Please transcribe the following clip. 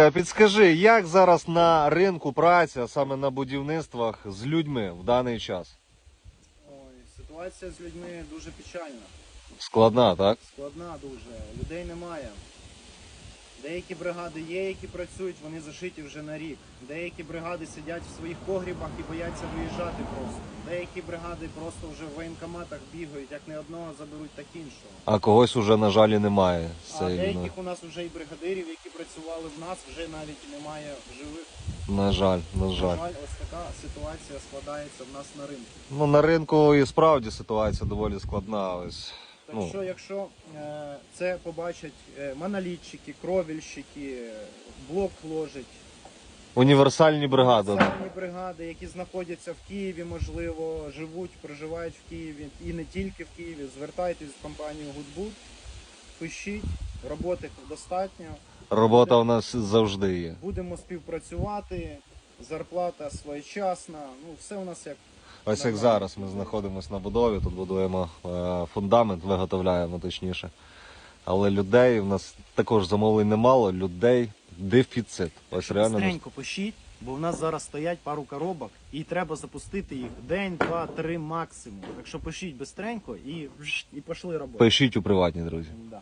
Е, Підскажи, як зараз на ринку праця, саме на будівництвах з людьми в даний час? Ой, ситуація з людьми дуже печальна, Складна, так? складна дуже. Людей немає. Деякі бригади є, які працюють, вони зашиті вже на рік. Деякі бригади сидять в своїх погрібах і бояться виїжджати просто. Деякі бригади просто вже в воєнкоматах бігають, як не одного заберуть, так іншого. А когось уже, на жаль, і немає. з А цієї війни. деяких у нас вже і бригадирів, які працювали в нас, вже навіть і немає живих. На жаль, на жаль. На жаль, ось така ситуація складається в нас на ринку. Ну на ринку і справді ситуація доволі складна. Ось. Так Ну. що, якщо е, це побачать е, монолітчики, кровельщики, е, блок ложать, Універсальні бригади. спеціальні бригади, які знаходяться в Києві, можливо, живуть, проживають в Києві і не тільки в Києві, звертайтесь в компанію Goodboot, пишіть, роботи достатньо, Робота у нас завжди є. будемо співпрацювати, зарплата своєчасна, ну все у нас як Ось як зараз ми знаходимося на будові, тут будуємо е, фундамент, виготовляємо точніше. Але людей у нас також замовлень немало, людей дефіцит. Ось реально. Быстренько пишіть, бо в нас зараз стоять пару коробок і треба запустити їх день, два, три максимум. Так що пишіть бистренько і, і пішли роботи. Пишіть у приватні, друзі. Да.